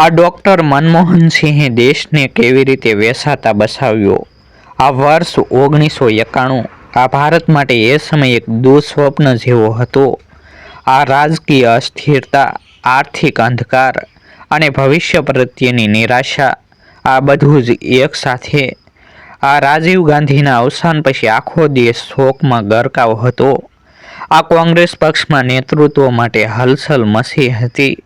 આ ડૉક્ટર મનમોહનસિંહે દેશને કેવી રીતે વેસાતા બસાવ્યો? આ વર્ષ ઓગણીસો એકાણું, આ ભારત માટે એ સમય એક દુઃસ્વપ્ન જેવો હતો. આ રાજકીય અસ્થિરતા, આર્થિક અંધકાર અને ભવિષ્ય પ્રત્યેની નિરાશા, આ બધું જ એકસાથે આ રાજીવ ગાંધીના અવસાન પછી આખો દેશ શોકમાં ગરકાવ હતો. આ કોંગ્રેસ પક્ષમાં નેતૃત્વ માટે હલચલ મસી હતી.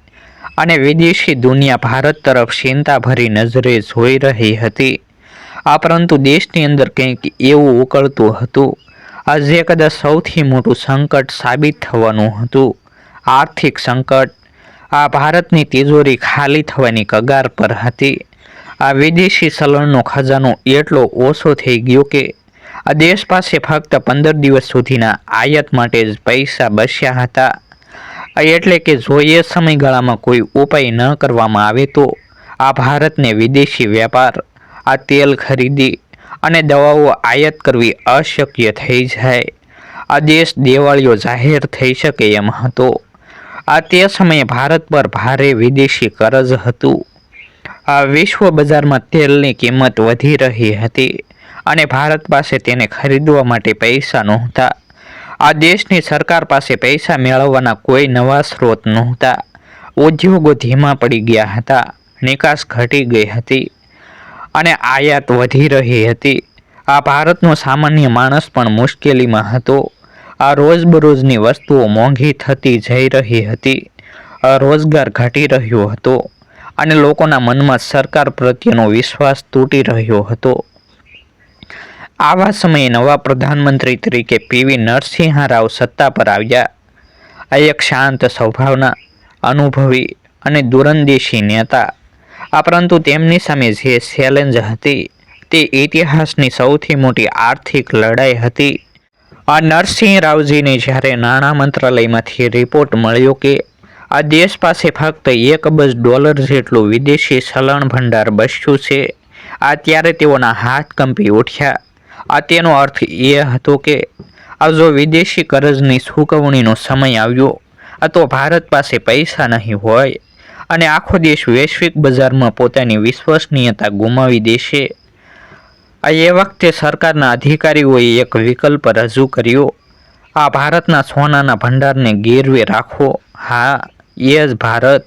અને વિદેશી દુનિયા ભારત તરફ ચિંતાભરી નજરે જોઈ રહી હતી. આ પરંતુ દેશની અંદર કંઈક એવું ઉકળતું હતું. આ જે કદાચ સૌથી મોટું સંકટ સાબિત થવાનું હતું. આર્થિક સંકટ, આ ભારતની તિજોરી ખાલી થવાની કગાર પર હતી. આ વિદેશી ચલણનો ખજાનો એટલો ઓછો થઈ ગયો કે, આ દેશ પાસે ફક્ત પંદર દિવસ સુધીના આયાત માટે જ પૈસા બચ્યા હતા. એટલે કે જોઈએ સમયગાળામાં કોઈ ઉપાય ન કરવામાં આવે તો આ ભારતને વિદેશી વેપાર, આ તેલ ખરીદી અને દવાઓ આયાત કરવી અશક્ય થઈ જાય. આ દેશ દેવાળીઓ જાહેર થઈ શકે એમ હતો. આ તે સમયે ભારત પર ભારે વિદેશી કરજ હતું. આ વિશ્વ બજારમાં તેલની કિંમત વધી રહી હતી અને ભારત પાસે તેને ખરીદવા માટે પૈસા નહોતા. આ દેશની સરકાર પાસે પૈસા મેળવવાના કોઈ નવા સ્ત્રોત નહોતા. ઉદ્યોગો ધીમા પડી ગયા હતા. નિકાસ ઘટી ગઈ હતી અને આયાત વધી રહી હતી. આ ભારતનો સામાન્ય માણસ પણ મુશ્કેલીમાં હતો. આ રોજબરોજની વસ્તુઓ મોંઘી થતી જઈ રહી હતી. રોજગાર ઘટી રહ્યો હતો અને લોકોના મનમાં સરકાર પ્રત્યેનો વિશ્વાસ તૂટી રહ્યો હતો. આવા સમયે નવા પ્રધાનમંત્રી તરીકે પીવી નરસિંહ રાવ સત્તા પર આવ્યા. આ એક શાંત સ્વભાવના, અનુભવી અને દૂરંદેશી નેતા. આ પરંતુ તેમની સામે જે ચેલેન્જ હતી, તે ઇતિહાસની સૌથી મોટી આર્થિક લડાઈ હતી. આ નરસિંહ રાવજીને જ્યારે નાણાં મંત્રાલયમાંથી રિપોર્ટ મળ્યો કે, આ દેશ પાસે ફક્ત એક અબજ ડોલર જેટલું વિદેશી ચલણ ભંડાર બસ્યું છે, આ ત્યારે તેઓના હાથ કંપી ઉઠ્યા. આ તેનો અર્થ એ હતો કે આ જો વિદેશી કરજની ચૂકવણીનો સમય આવ્યો, આ તો ભારત પાસે પૈસા નહીં હોય, અને આખો દેશ વૈશ્વિક બજારમાં પોતાની વિશ્વસનીયતા ગુમાવી દેશે. આ એ વખતે સરકારના અધિકારીઓએ એક વિકલ્પ રજૂ કર્યો, આ ભારતના સોનાના ભંડારને ગેરવે રાખવો હા, એ જ ભારત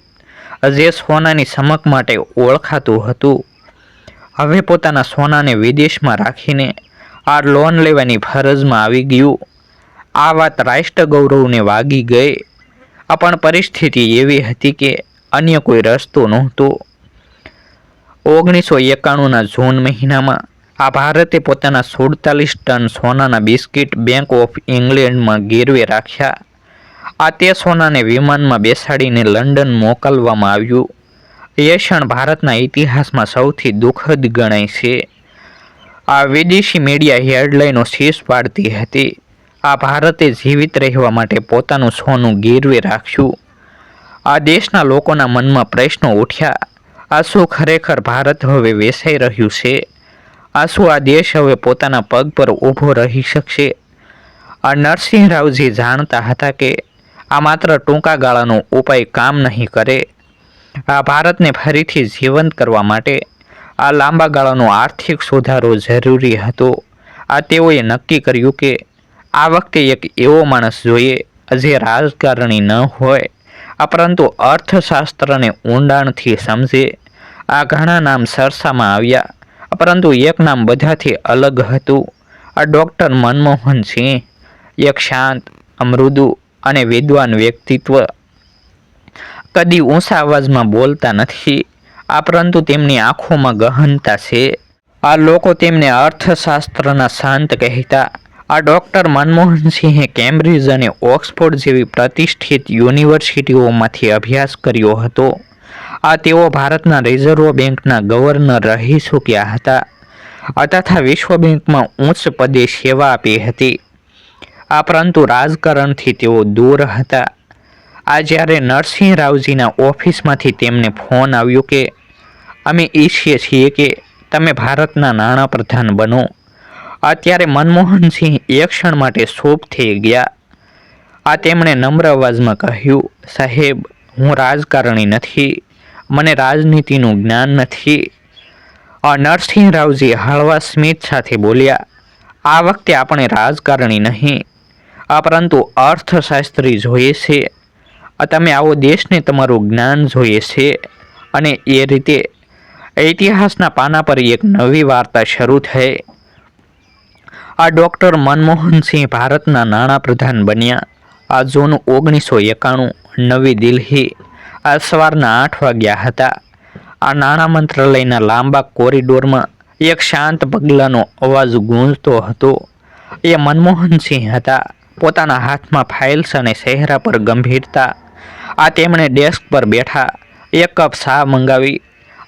જે સોનાની સમક માટે ઓળખાતું હતું. હવે પોતાના સોનાને વિદેશમાં રાખીને આ લોન લેવાની ફરજમાં આવી ગયું. આ વાત રાષ્ટ્ર ગૌરવને વાગી ગઈ. પણ પરિસ્થિતિ એવી હતી કે અન્ય કોઈ રસ્તો નહોતો. ઓગણીસો એકાણુંના જૂન મહિનામાં આ ભારતે પોતાના સુડતાલીસ ટન સોનાના બિસ્કિટ બેંક ઓફ ઇંગ્લેન્ડમાં ગીરવે રાખ્યા. આ તે સોનાને વિમાનમાં બેસાડીને લંડન મોકલવામાં આવ્યું. એ ક્ષણ ભારતના ઇતિહાસમાં સૌથી દુઃખદ ગણાય છે. આ વિદેશી મીડિયા હેડલાઇનો શીશ પાડતી હતી. આ ભારતે જીવિત રહેવા માટે પોતાનું સોનું ગીરવે રાખ્યું. આ દેશના લોકોના મનમાં પ્રશ્નો ઉઠ્યા. આ શું ખરેખર ભારત હવે વેસાઈ રહ્યું છે? આ શું આ દેશ હવે પોતાના પગ પર ઊભો રહી શકશે? આ નરસિંહ રાવજી જાણતા હતા કે આ માત્ર ટૂંકા ગાળાનો ઉપાય કામ નહીં કરે. આ ભારતને ફરીથી જીવંત કરવા માટે આ લાંબા ગાળાનો આર્થિક સુધારો જરૂરી હતો. આ તેઓએ નક્કી કર્યું કે આ વખતે એક એવો માણસ જોઈએ જે રાજકારણી ન હોય. આ પરંતુ અર્થશાસ્ત્રને ઊંડાણથી સમજે. આ ઘણા નામ સરસામાં આવ્યા, પરંતુ એક નામ બધાથી અલગ હતું. આ ડૉક્ટર મનમોહન સિંહ એક શાંત, અમૃદુ અને વિદ્વાન વ્યક્તિત્વ. કદી ઊંચા અવાજમાં બોલતા નથી. આ પરંતુ તેમની આંખોમાં ગહનતા છે. આ લોકો તેમને અર્થશાસ્ત્રના શાંત કહેતા, આ ડૉક્ટર મનમોહનસિંહે કેમ્બ્રિજ અને ઓક્સફોર્ડ જેવી પ્રતિષ્ઠિત યુનિવર્સિટીઓમાંથી અભ્યાસ કર્યો હતો. આ તેઓ ભારતના રિઝર્વ બેંકના ગવર્નર રહી ચૂક્યા હતા. તથા વિશ્વ બેંકમાં ઉચ્ચ પદે સેવા આપી હતી. આ પરંતુ રાજકારણથી તેઓ દૂર હતા. આ જ્યારે નરસિંહ રાવજીના ઓફિસમાંથી તેમને ફોન આવ્યો કે, અમે ઈચ્છીએ છીએ કે તમે ભારતના નાણાપ્રધાન બનો. અત્યારે મનમોહનસિંહ એક ક્ષણ માટે શોભ થઈ ગયા. આ તેમણે નમ્ર અવાજમાં કહ્યું, સાહેબ, હું રાજકારણી નથી. મને રાજનીતિનું જ્ઞાન નથી. આ નરસિંહ રાવજી હળવા સ્મિત સાથે બોલ્યા, આ વખતે આપણે રાજકારણી નહીં, આ પરંતુ અર્થશાસ્ત્રી જોઈએ છે. તમે આવો દેશને તમારું જ્ઞાન જોઈએ છે અને એ રીતે ઇતિહાસના પાના પર એક નવી વાર્તા શરૂ થઈ. આ ડૉક્ટર મનમોહનસિંહ ભારતના નાણાં પ્રધાન બન્યા. આ જૂન ઓગણીસો એકાણું નવી દિલ્હી આ સવારના આઠ વાગ્યા હતા. આ નાણાં મંત્રાલયના લાંબા કોરિડોરમાં એક શાંત પગલાંનો અવાજ ગૂંજતો હતો. એ મનમોહનસિંહ હતા. પોતાના હાથમાં ફાઇલ્સ અને ચહેરા પર ગંભીરતા આ તેમણે ડેસ્ક પર બેઠા એક કપ ચા મંગાવી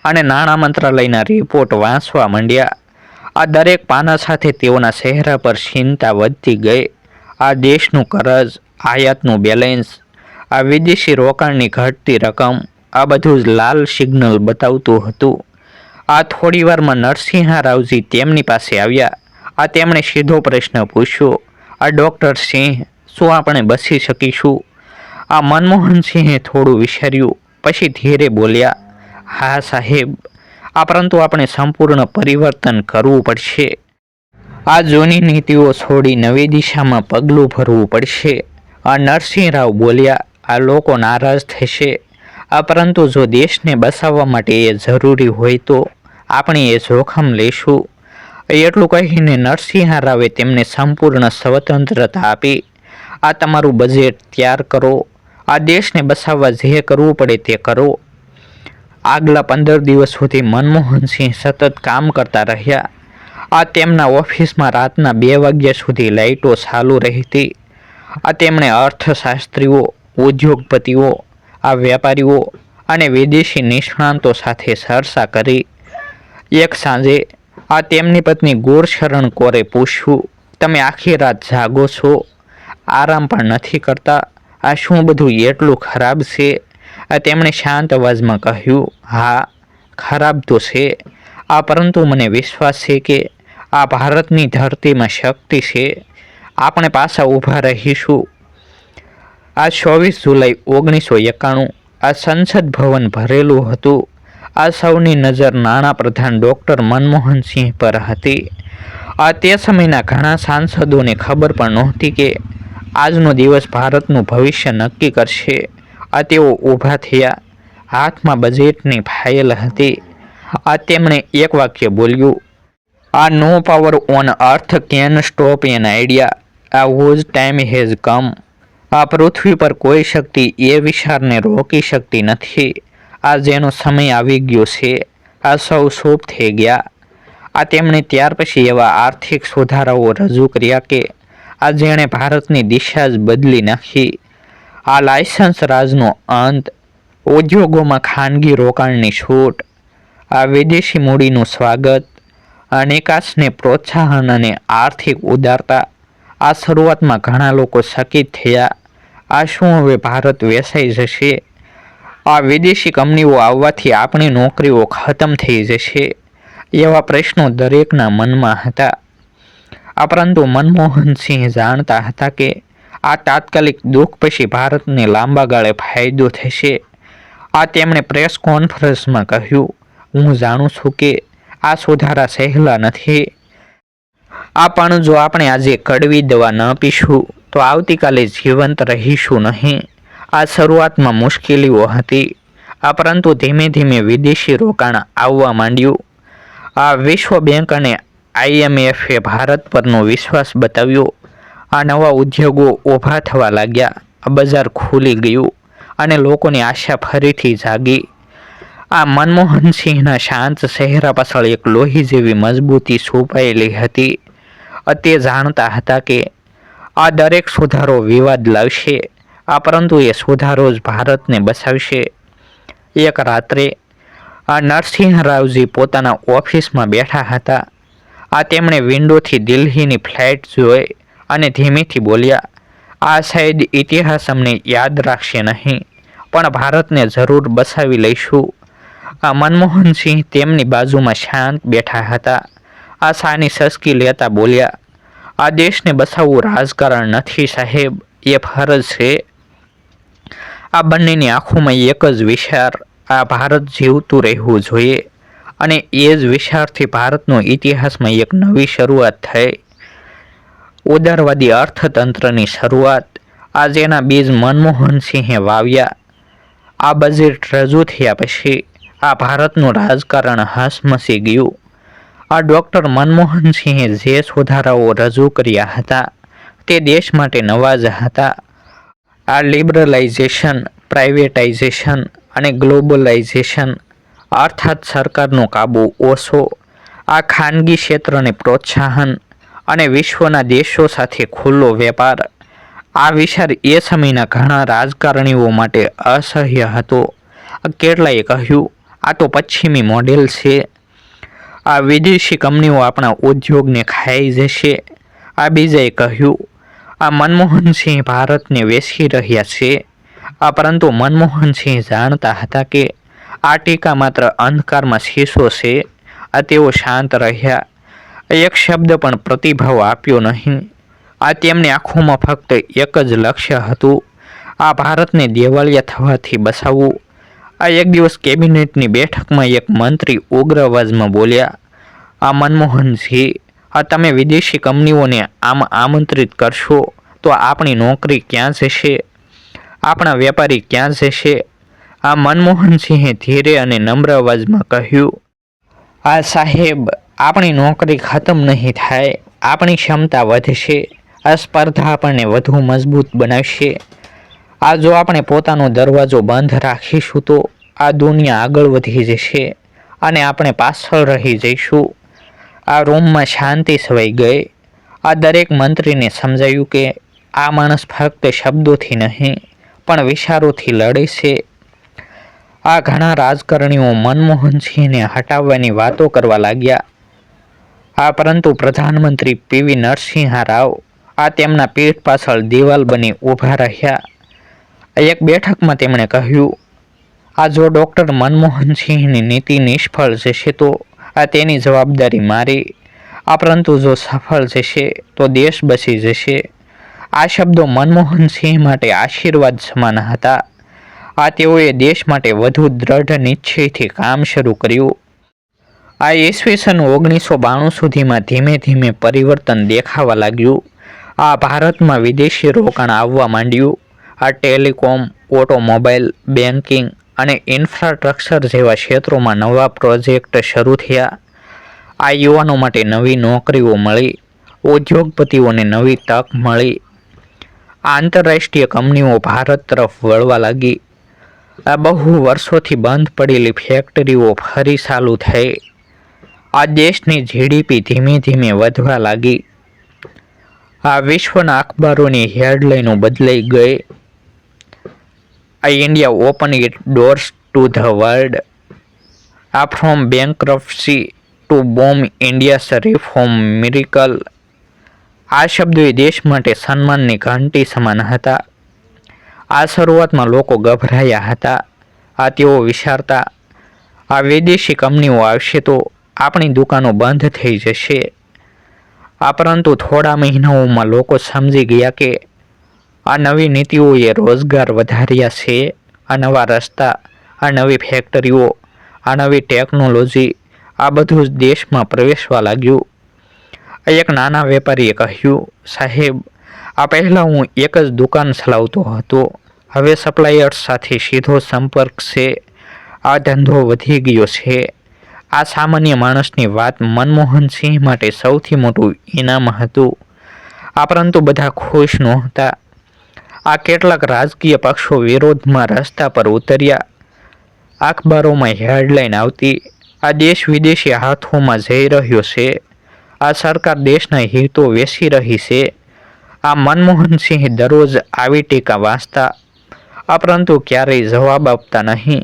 અને નાણાં મંત્રાલયના રિપોર્ટ વાંચવા માંડ્યા. આ દરેક પાના સાથે તેઓના ચહેરા પર ચિંતા વધતી ગઈ. આ દેશનું કરજ, આયાતનું બેલેન્સ આ વિદેશી રોકાણની ઘટતી રકમ, આ બધું જ લાલ સિગ્નલ બતાવતું હતું. આ થોડી વારમાં નરસિંહ રાવજી તેમની પાસે આવ્યા. આ તેમણે સીધો પ્રશ્ન પૂછ્યો, આ ડૉક્ટર સિંહ, શું આપણે બસી શકીશું? આ મનમોહનસિંહે થોડું વિચાર્યું પછી ધીરે બોલ્યા, હા સાહેબ, આ પરંતુ આપણે સંપૂર્ણ પરિવર્તન કરવું પડશે. આ જૂની નીતિઓ છોડી નવી દિશામાં પગલું ભરવું પડશે. આ નરસિંહ રાવ બોલ્યા, આ લોકો નારાજ થશે. આ પરંતુ જો દેશને બસાવવા માટે એ જરૂરી હોય તો આપણે એ જોખમ લઈશું. એટલું કહીને નરસિંહ રાવે તેમને સંપૂર્ણ સ્વતંત્રતા આપી. આ તમારું બજેટ તૈયાર કરો. આ દેશને બસાવવા જે કરવું પડે તે કરો. આગલા પંદર દિવસ સુધી મનમોહનસિંહ સતત કામ કરતા રહ્યા. આ તેમના ઓફિસમાં રાતના બે વાગ્યા સુધી લાઇટો ચાલુ રહેતી. આ તેમણે અર્થશાસ્ત્રીઓ, ઉદ્યોગપતિઓ, આ વેપારીઓ અને વિદેશી નિષ્ણાંતો સાથે ચર્ચા કરી. એક સાંજે આ તેમની પત્ની ગોરશરણ કોરે પૂછ્યું, તમે આખી રાત જાગો છો? આરામ પણ નથી કરતા? આ શું બધું એટલું ખરાબ છે? આ તેમણે શાંત અવાજમાં કહ્યું, હા, ખરાબ તો છે. આ પરંતુ મને વિશ્વાસ છે કે આ ભારતની ધરતીમાં શક્તિ છે. આપણે પાછા ઊભા રહીશું. આ ચોવીસ જુલાઈ ઓગણીસો એકાણું, આ સંસદ ભવન ભરેલું હતું. આ સૌની નજર નાણાં પ્રધાન ડૉક્ટર મનમોહનસિંહ પર હતી. આ તે સમયના ઘણા સાંસદોને ખબર પણ નહોતી કે આજનો દિવસ ભારતનું ભવિષ્ય નક્કી કરશે. આ તેઓ ઊભા થયા. હાથમાં બજેટની ફાઇલ હતી. આ તેમણે એક વાક્ય બોલ્યું. આ no power on earth can stop an idea આ વોઝ ટાઈમ હેઝ કમ આ પૃથ્વી પર કોઈ શક્તિ એ વિચારને રોકી શકતી નથી. આ જેનો સમય આવી ગયો છે. આ સૌ શુભ થઈ ગયા. આ તેમણે ત્યાર પછી એવા આર્થિક સુધારાઓ રજૂ કર્યા કે આ જેણે ભારતની દિશા જ બદલી નાખી. આ લાયસન્સ રાજનો અંત, ઉદ્યોગોમાં ખાનગી રોકાણની છૂટ, આ વિદેશી મૂડીનું સ્વાગત આ નિકાસને પ્રોત્સાહન અને આર્થિક ઉદારતા, આ શરૂઆતમાં ઘણા લોકો શકિત થયા. આ શું હવે ભારત વેસાઈ જશે? આ વિદેશી કંપનીઓ આવવાથી આપણી નોકરીઓ ખતમ થઈ જશે? એવા પ્રશ્નો દરેકના મનમાં હતા. આ પરંતુ મનમોહનસિંહ જાણતા હતા કે આ તાત્કાલિક દુઃખ પછી ભારતને લાંબા ગાળે ફાયદો થશે. આ તેમણે પ્રેસ કોન્ફરન્સમાં કહ્યું, હું જાણું છું કે આ સુધારા સહેલા નથી. આ પણ જો આપણે આજે કડવી દવા ન પીશું, તો આવતીકાલે જીવંત રહીશું નહીં. આ શરૂઆતમાં મુશ્કેલીઓ હતી. આ પરંતુ ધીમે ધીમે વિદેશી રોકાણ આવવા માંડ્યું. આ વિશ્વ બેંક અને આઈએમએફે ભારત પરનો વિશ્વાસ બતાવ્યો. આ નવા ઉદ્યોગો ઊભા થવા લાગ્યા. આ બજાર ખુલી ગયું અને લોકોની આશા ફરીથી જાગી. આ મનમોહનસિંહના શાંત ચહેરા પાછળ એક લોહી જેવી મજબૂતી છુપાયેલી હતી. તે જાણતા હતા કે આ દરેક સુધારો વિવાદ લાવશે. આ પરંતુ એ સુધારો જ ભારતને બચાવશે. એક રાત્રે આ નરસિંહ રાવજી પોતાના ઓફિસમાં બેઠા હતા. આ તેમણે વિન્ડોથી દિલ્હીની ફ્લાઇટ જોઈ અને ધીમેથી બોલ્યા, આ શાયદ ઇતિહાસ અમને યાદ રાખશે નહીં, પણ ભારતને જરૂર બસાવી લઈશું. આ મનમોહનસિંહ તેમની બાજુમાં શાંત બેઠા હતા. આ સાની સસકી લેતા બોલ્યા, આ દેશને બસાવવું રાજકારણ નથી સાહેબ, એ ફરજ છે. આ બંનેની આંખોમાં એક જ વિચાર, આ ભારત જીવતું રહેવું જોઈએ. અને એ જ વિચારથી ભારતનો ઇતિહાસમાં એક નવી શરૂઆત થઈ. ઉદારવાદી અર્થતંત્રની શરૂઆત. આજેના જેના બીજ મનમોહન સિંહે વાવ્યા. આ બજેટ રજૂ થયા પછી આ ભારતનું રાજકારણ હસમસી ગયું. આ ડૉક્ટર મનમોહનસિંહે જે સુધારાઓ રજૂ કર્યા હતા તે દેશ માટે નવા જ હતા. આ લિબરલાઇઝેશન, પ્રાઇવેટાઇઝેશન અને ગ્લોબલાઇઝેશન અર્થાત સરકારનો કાબુ ઓછો, આ ખાનગી ક્ષેત્રને પ્રોત્સાહન અને વિશ્વના દેશો સાથે ખુલ્લો વેપાર. આ વિચાર એ સમયના ઘણા રાજકારણીઓ માટે અસહ્ય હતો. કેટલાએ કહ્યું, આ તો પશ્ચિમી મોડેલ છે. આ વિદેશી કંપનીઓ આપણા ઉદ્યોગને ખાઈ જશે. આ બીજાએ કહ્યું, આ મનમોહનસિંહ ભારતને વેચી રહ્યા છે. આ પરંતુ મનમોહનસિંહ જાણતા હતા કે આ ટીકા માત્ર અંધકારમાં શીશો છે. આ તેઓ શાંત રહ્યા. એક શબ્દ પણ પ્રતિભાવ આપ્યો નહીં. આ તેમની આંખોમાં ફક્ત એક જ લક્ષ્ય હતું. આ ભારતને દેવાળિયા થવાથી બસાવવું આ એક દિવસ કેબિનેટની બેઠકમાં એક મંત્રી ઉગ્ર અવાજમાં બોલ્યા, આ મનમોહનસિંહ આ તમે વિદેશી કંપનીઓને આમ આમંત્રિત કરશો તો આપણી નોકરી ક્યાં જશે? આપણા વેપારી ક્યાં જશે? આ મનમોહનસિંહે ધીરે અને નમ્ર અવાજમાં કહ્યું, આ સાહેબ, આપણી નોકરી ખતમ નહીં થાય. આપણી ક્ષમતા વધશે. આ સ્પર્ધા આપણને વધુ મજબૂત બનાવશે. આ જો આપણે પોતાનો દરવાજો બંધ રાખીશું તો આ દુનિયા આગળ વધી જશે અને આપણે પાછળ રહી જઈશું. આ રૂમમાં શાંતિ સવાઈ ગઈ. આ દરેક મંત્રીને સમજાયું કે આ માણસ ફક્ત શબ્દોથી નહીં, પણ વિચારોથી લડે છે. આ ઘણા રાજકારણીઓ મનમોહનસિંહને હટાવવાની વાતો કરવા લાગ્યા. આ પરંતુ પ્રધાનમંત્રી પીવી નરસિંહ રાવ આ તેમના પીઠ પાછળ દિવાલ બની ઊભા રહ્યા. એક બેઠકમાં તેમણે કહ્યું, આ જો ડૉક્ટર મનમોહનસિંહની નીતિ નિષ્ફળ જશે તો આ તેની જવાબદારી મારી. આ પરંતુ જો સફળ જશે તો દેશ બચી જશે. આ શબ્દો મનમોહનસિંહ માટે આશીર્વાદ સમાન હતા. આ તેઓએ દેશ માટે વધુ દ્રઢ નિશ્ચયથી કામ શરૂ કર્યું. આ ઈસવીસન ઓગણીસો બાણું સુધીમાં ધીમે ધીમે પરિવર્તન દેખાવા લાગ્યું. આ ભારતમાં વિદેશી રોકાણ આવવા માંડ્યું. આ ટેલિકોમ, ઓટોમોબાઈલ બેન્કિંગ અને ઇન્ફ્રાસ્ટ્રક્ચર જેવા ક્ષેત્રોમાં નવા પ્રોજેક્ટ શરૂ થયા. આ યુવાનો માટે નવી નોકરીઓ મળી, ઉદ્યોગપતિઓને નવી તક મળી. આંતરરાષ્ટ્રીય કંપનીઓ ભારત તરફ વળવા લાગી. આ બહુ વર્ષોથી બંધ પડેલી ફેક્ટરીઓ ફરી ચાલુ થઈ. આ દેશની જીડીપી ધીમે ધીમે વધવા લાગી. આ વિશ્વના અખબારોની હેડલાઇનો બદલાઈ ગઈ. આ India open it doors to the world આ from bankruptcy to boom India's reform miracle આ શબ્દો એ દેશ માટે સન્માનની ઘંટી સમાન હતા. આ શરૂઆતમાં લોકો ગભરાયા હતા. આ તેઓ વિચારતા, આ વિદેશી કંપનીઓ આવશે તો આપણી દુકાનો બંધ થઈ જશે. આ પરંતુ થોડા મહિનાઓમાં લોકો સમજી ગયા કે આ નવી નીતિઓએ રોજગાર વધાર્યા છે. આ નવા રસ્તા, આ નવી ફેક્ટરીઓ, આ નવી ટેકનોલોજી, આ બધું જ દેશમાં પ્રવેશવા લાગ્યું. એક નાના વેપારીએ કહ્યું, સાહેબ આ પહેલાં હું એક જ દુકાન ચલાવતો હતો. હવે સપ્લાયર્સ સાથે સીધો સંપર્ક છે. આ ધંધો વધી ગયો છે. આ સામાન્ય માણસની વાત મનમોહનસિંહ માટે સૌથી મોટું ઇનામ હતું. આ પરંતુ બધા ખુશ નહોતા. આ કેટલાક રાજકીય પક્ષો વિરોધમાં રસ્તા પર ઉતર્યા. અખબારોમાં હેડલાઇન આવતી, આ દેશ વિદેશી હાથોમાં જઈ રહ્યો છે. આ સરકાર દેશના હિતો વેચી રહી છે. આ મનમોહનસિંહ દરરોજ આવી ટીકા વાંચતા પરંતુ ક્યારેય જવાબ આપતા નહીં.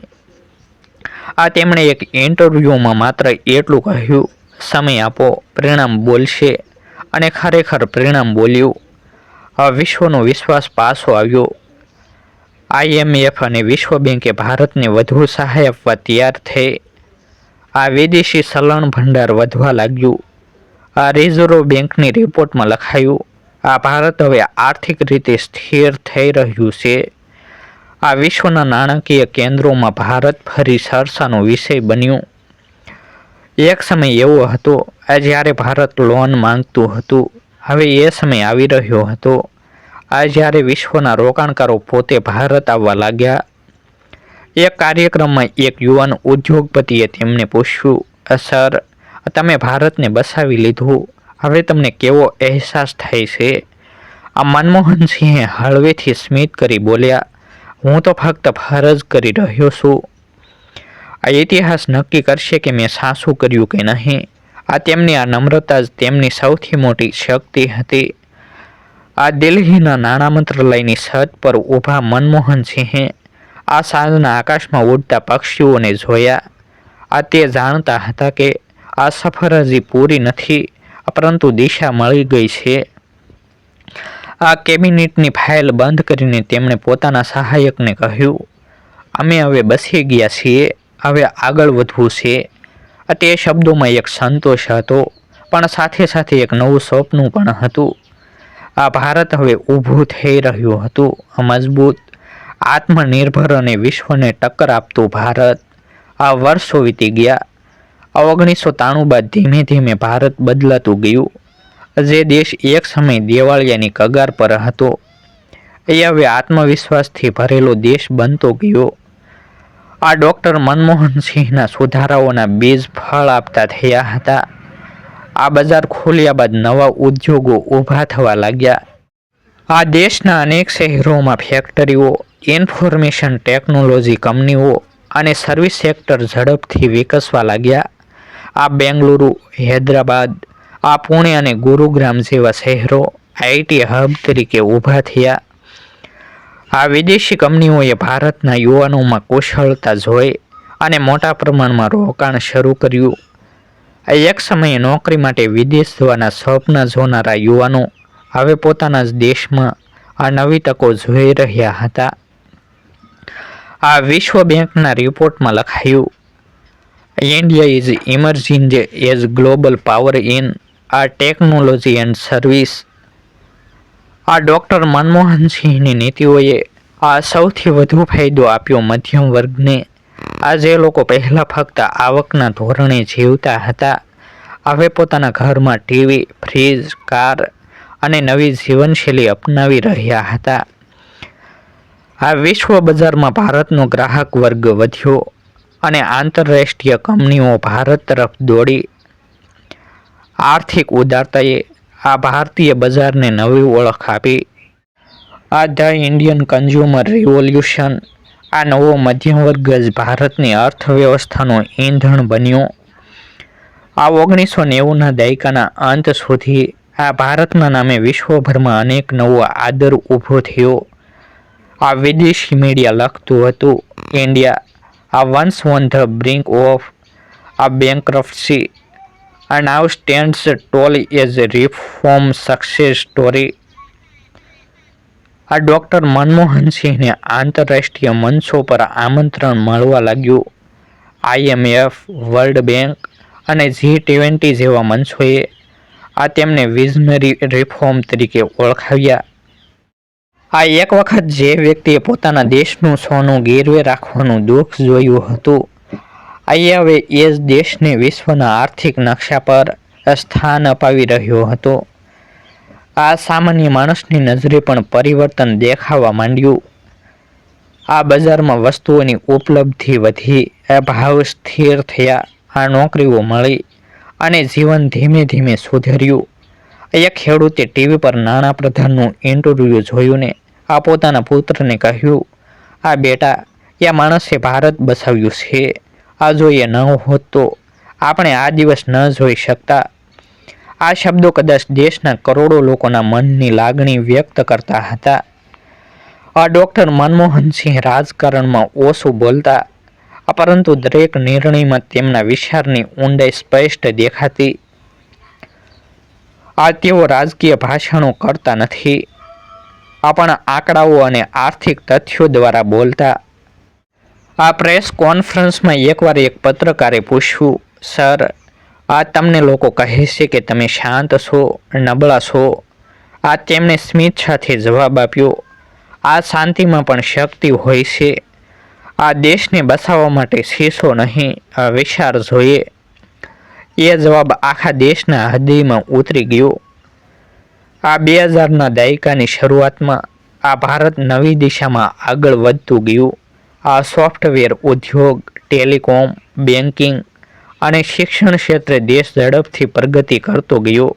આ તેમણે એક ઇન્ટરવ્યૂમાં માત્ર એટલું કહ્યું, સમય આપો, પરિણામ બોલશે અને ખરેખર પરિણામ બોલ્યું. આ વિશ્વનો વિશ્વાસ પાછો આવ્યો. આઈએમએફ અને વિશ્વ બેંકે ભારતને વધુ સહાય આપવા તૈયાર થઈ. આ વિદેશી ચલણ ભંડાર વધવા લાગ્યું. આ રિઝર્વ બેંકની રિપોર્ટમાં લખાયું આ ભારત હવે આર્થિક રીતે સ્થિર થઈ રહ્યું છે. આ વિશ્વના નાણાકીય કેન્દ્રોમાં ભારત ફરી સરસાનો વિષય બન્યો. એક સમય એવો હતો, આ જ્યારે ભારત લોન માંગતું હતું, હવે એ સમય આવી રહ્યો હતો. આ જ્યારે વિશ્વના રોકાણકારો પોતે ભારત આવવા લાગ્યા. એક કાર્યક્રમમાં એક યુવાન ઉદ્યોગપતિએ તેમને પૂછ્યું સર, તમે ભારતને બસાવી લીધું? હવે તમને કેવો અહેસાસ થાય છે? આ મનમોહનસિંહે હળવેથી સ્મિત કરી બોલ્યા, હું તો ફક્ત ફરજ કરી રહ્યો છું. આ ઇતિહાસ નક્કી કરશે કે મેં સાસું કર્યું કે નહીં. આ તેમની આ નમ્રતા જ તેમની સૌથી મોટી શક્તિ હતી. આ દિલ્હીના નાણાં મંત્રાલયની છત પર ઊભા મનમોહનસિંહે આ સાંજના આકાશમાં ઉડતા પક્ષીઓને જોયા. આ તે જાણતા હતા કે આ સફર હજી પૂરી નથી. પરંતુ દિશા મળી ગઈ છે. આ કેબિનેટની ફાઇલ બંધ કરીને તેમણે પોતાના સહાયકને કહ્યું, અમે હવે બસી ગયા છીએ, હવે આગળ વધવું છે. તે શબ્દોમાં એક સંતોષ હતો, પણ સાથે સાથે એક નવું સ્વપ્ન પણ હતું. આ ભારત હવે ઊભું થઈ રહ્યું હતું મજબૂત, આત્મનિર્ભર અને વિશ્વને ટક્કર આપતું ભારત. આ વર્ષો વીતી ગયા ઓગણીસો ત્રાણું બાદ ધીમે ધીમે ભારત બદલાતું ગયું. જે દેશ એક સમય દેવાળિયાની કગાર પર હતો. એ હવે આત્મવિશ્વાસથી ભરેલો દેશ બનતો ગયો. આ ડૉક્ટર મનમોહનસિંહના સુધારાઓના બીજ ફળ આપતા થયા હતા. આ બજાર ખોલ્યા બાદ નવા ઉદ્યોગો ઊભા થવા લાગ્યા. આ દેશના અનેક શહેરોમાં ફેક્ટરીઓ, ઇન્ફોર્મેશન ટેકનોલોજી કંપનીઓ અને સર્વિસ સેક્ટર ઝડપથી વિકસવા લાગ્યા. આ બેંગલુરુ, હૈદરાબાદ, આ પુણે અને ગુરુગ્રામ જેવા શહેરો આઈટી હબ તરીકે ઊભા થયા. આ વિદેશી કંપનીઓએ ભારતના યુવાનોમાં કુશળતા જોઈ અને મોટા પ્રમાણમાં રોકાણ શરૂ કર્યું. એક સમયે નોકરી માટે વિદેશ જવાના સ્વપ્ન જોનારા યુવાનો હવે પોતાના જ દેશમાં આ નવી તકો જોઈ રહ્યા હતા. આ વિશ્વ બેંકના રિપોર્ટમાં લખાયું India is emerging as global power in આ ટેકનોલોજી એન્ડ સર્વિસ આ ડૉક્ટર મનમોહનસિંહની નીતિઓએ આ સૌથી વધુ ફાયદો આપ્યો મધ્યમ વર્ગને. આ જે લોકો પહેલાં ફક્ત આવકના ધોરણે જીવતા હતા. હવે પોતાના ઘરમાં ટીવી ફ્રીજ કાર અને નવી જીવનશૈલી અપનાવી રહ્યા હતા. આ વિશ્વ બજારમાં ભારતનો ગ્રાહક વર્ગ વધ્યો. અને આંતરરાષ્ટ્રીય કંપનીઓ ભારત તરફ દોડી. આર્થિક ઉદારતાએ આ ભારતીય બજારને નવી ઓળખ આપી. આ ધ ઇન્ડિયન કન્ઝ્યુમર રિવોલ્યુશન, આ નવો મધ્યમ વર્ગ જ ભારતની અર્થવ્યવસ્થાનું ઈંધણ બન્યું. આ ઓગણીસો નેવુંના દાયકાના અંત સુધી આ ભારતના નામે વિશ્વભરમાં અનેક નવો આદર ઊભો થયો. આ વિદેશી મીડિયા લખતું હતું. ઇન્ડિયા આ once on the brink of આ બેંકરપ્સી આ now stands tall as reform success story આ ડૉક્ટર મનમોહનસિંહને આંતરરાષ્ટ્રીય મંચો પર આમંત્રણ મળવા લાગ્યું. આઈએમએફ વર્લ્ડ બેંક અને જી ટ્વેન્ટી જેવા મંચોએ આ તેમને વિઝનરી રિફોર્મ તરીકે ઓળખાવ્યા. આ એક વખત જે વ્યક્તિએ પોતાના દેશનું સોનું ગીરવે રાખવાનું દુઃખ જોયું હતું આ હવે એ જ દેશને વિશ્વના આર્થિક નકશા પર સ્થાન અપાવી રહ્યો હતો. આ સામાન્ય માણસની નજરે પણ પરિવર્તન દેખાવા માંડ્યું. આ બજારમાં વસ્તુઓની ઉપલબ્ધિ વધી ભાવ સ્થિર થયા, આ નોકરીઓ મળી અને જીવન ધીમે ધીમે સુધર્યું. એક ખેડૂતે ટીવી પર નાણાં પ્રધાનનું ઇન્ટરવ્યૂ જોયું ને આ પોતાના પુત્રને કહ્યું, આ બેટા એ માણસે ભારત બસાવ્યું છે. આ જોઈએ ન હોત તો આપણે આ દિવસ ન જોઈ શકતા. આ શબ્દો કદાચ દેશના કરોડો લોકોના મનની લાગણી વ્યક્ત કરતા હતા. આ ડૉક્ટર મનમોહનસિંહ રાજકારણમાં ઓછું બોલતા, પરંતુ દરેક નિર્ણયમાં તેમના વિચારની ઊંડાઈ સ્પષ્ટ દેખાતી. આ તેઓ રાજકીય ભાષણો કરતા નથી. આપણા આંકડાઓ અને આર્થિક તથ્યો દ્વારા બોલતા. આ પ્રેસ કોન્ફરન્સમાં એકવાર એક પત્રકારે પૂછ્યું, સર, આ તમને લોકો કહે છે કે તમે શાંત છો, નબળા છો? આ તેમણે સ્મિત સાથે જવાબ આપ્યો, આ શાંતિમાં પણ શક્તિ હોય છે. આ દેશને બચાવવા માટે શીશો નહીં વિચાર જોઈએ. એ જવાબ આખા દેશના હૃદયમાં ઉતરી ગયો. આ બે હજારના દાયકાની શરૂઆતમાં આ ભારત નવી દિશામાં આગળ વધતું ગયું. આ સોફ્ટવેર ઉદ્યોગ, ટેલિકોમ બેન્કિંગ અને શિક્ષણ ક્ષેત્રે દેશ ઝડપથી પ્રગતિ કરતો ગયો.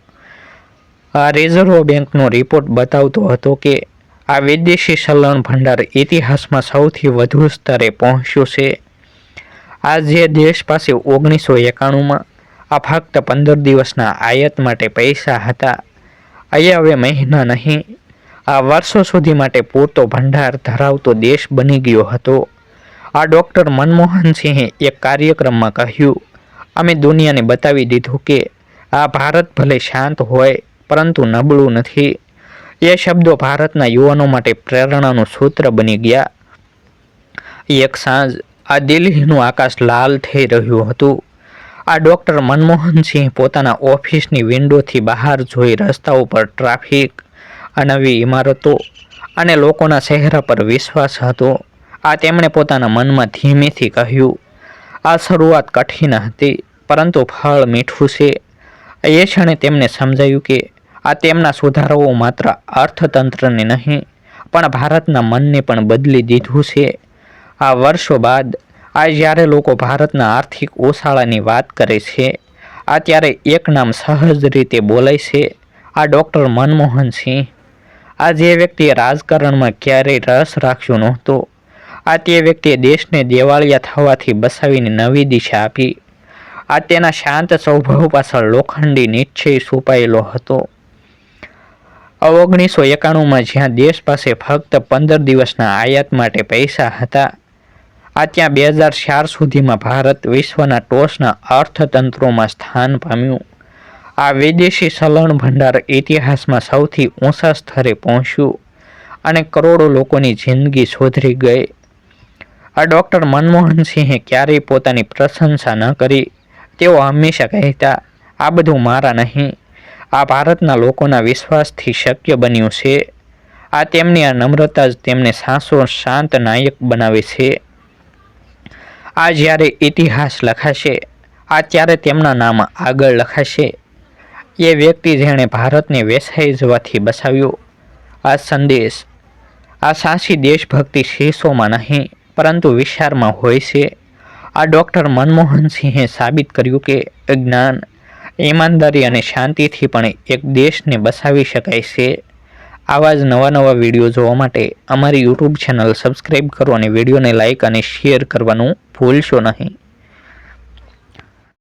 આ રિઝર્વ બેંકનો રિપોર્ટ બતાવતો હતો કે આ વિદેશી ચલણ ભંડાર ઇતિહાસમાં સૌથી વધુ સ્તરે પહોંચ્યું છે. આ જે દેશ પાસે ઓગણીસો એકાણુંમાં આ ફક્ત પંદર દિવસના આયાત માટે પૈસા હતા. અહીંયા હવે મહિના નહીં. આ વર્ષો સુધી માટે પૂરતો ભંડાર ધરાવતો દેશ બની ગયો હતો. આ ડૉક્ટર મનમોહન સિંહે એક કાર્યક્રમમાં કહ્યું, અમે દુનિયાને બતાવી દીધું કે આ ભારત ભલે શાંત હોય, પરંતુ નબળું નથી. એ શબ્દો ભારતના યુવાનો માટે પ્રેરણાનું સૂત્ર બની ગયા. એક સાંજ આ દિલ્હીનું આકાશ લાલ થઈ રહ્યું હતું. આ ડૉક્ટર મનમોહનસિંહ પોતાના ઓફિસની વિન્ડોથી બહાર જોઈ રસ્તા ઉપર ટ્રાફિક નવી ઇમારતો અને લોકોના ચહેરા પર વિશ્વાસ હતો. આ તેમણે પોતાના મનમાં ધીમેથી કહ્યું, આ શરૂઆત કઠિન હતી, પરંતુ ફળ મીઠું છે. એ ક્ષણે તેમને સમજાયું કે આ તેમના સુધારાઓ માત્ર અર્થતંત્રને નહીં, પણ ભારતના મનને પણ બદલી દીધું છે. આ વર્ષો બાદ આ જ્યારે લોકો ભારતના આર્થિક ઓસાળાની વાત કરે છે, આ ત્યારે એક નામ સહજ રીતે બોલાય છે, આ ડૉક્ટર મનમોહન સિંહ. આ જે વ્યક્તિએ રાજકારણમાં ક્યારેય રસ રાખ્યો નહોતો, આ તે વ્યક્તિએ દેશને દેવાળિયા થવાથી બસાવીને નવી દિશા આપી. આ તેના શાંત સ્વભાવ પાછળ લોખંડી નિશ્ચય છુપાયેલો હતો. ઓગણીસો એકાણુંમાં જ્યાં દેશ પાસે ફક્ત પંદર દિવસના આયાત માટે પૈસા હતા આ ત્યાં બે હજાર ચાર સુધીમાં ભારત વિશ્વના ટોચના અર્થતંત્રોમાં સ્થાન પામ્યું. આ વિદેશી ચલણ ભંડાર ઇતિહાસમાં સૌથી ઊંચા સ્તરે પહોંચ્યું અને કરોડો લોકોની જિંદગી સુધરી ગઈ. આ ડૉક્ટર મનમોહન સિંહે ક્યારેય પોતાની પ્રશંસા ન કરી. તેઓ હંમેશા કહેતા, આ બધું મારા નહીં. આ ભારતના લોકોના વિશ્વાસથી શક્ય બન્યું છે. આ તેમની આ નમ્રતા જ તેમને સાસો શાંત નાયક બનાવે છે. આ જ્યારે ઇતિહાસ લખાશે, આ ત્યારે તેમના નામ આગળ લખાશે. એ વ્યક્તિ જેણે ભારતને વેસાઈ જવાથી બસાવ્યો. આ સંદેશ આ સાચી દેશભક્તિ શીશોમાં નહીં, પરંતુ વિચારમાં હોય છે. આ ડૉક્ટર મનમોહન સિંહે સાબિત કર્યું કે, જ્ઞાન, ઈમાનદારી અને શાંતિથી પણ એક દેશને બસાવી શકાય છે. આવા જ નવા નવા વીડિયો જોવા માટે અમારી યુટ્યુબ ચેનલ સબસ્ક્રાઈબ કરો અને વિડીયોને લાઇક અને શેર કરવાનું ભૂલશો નહીં.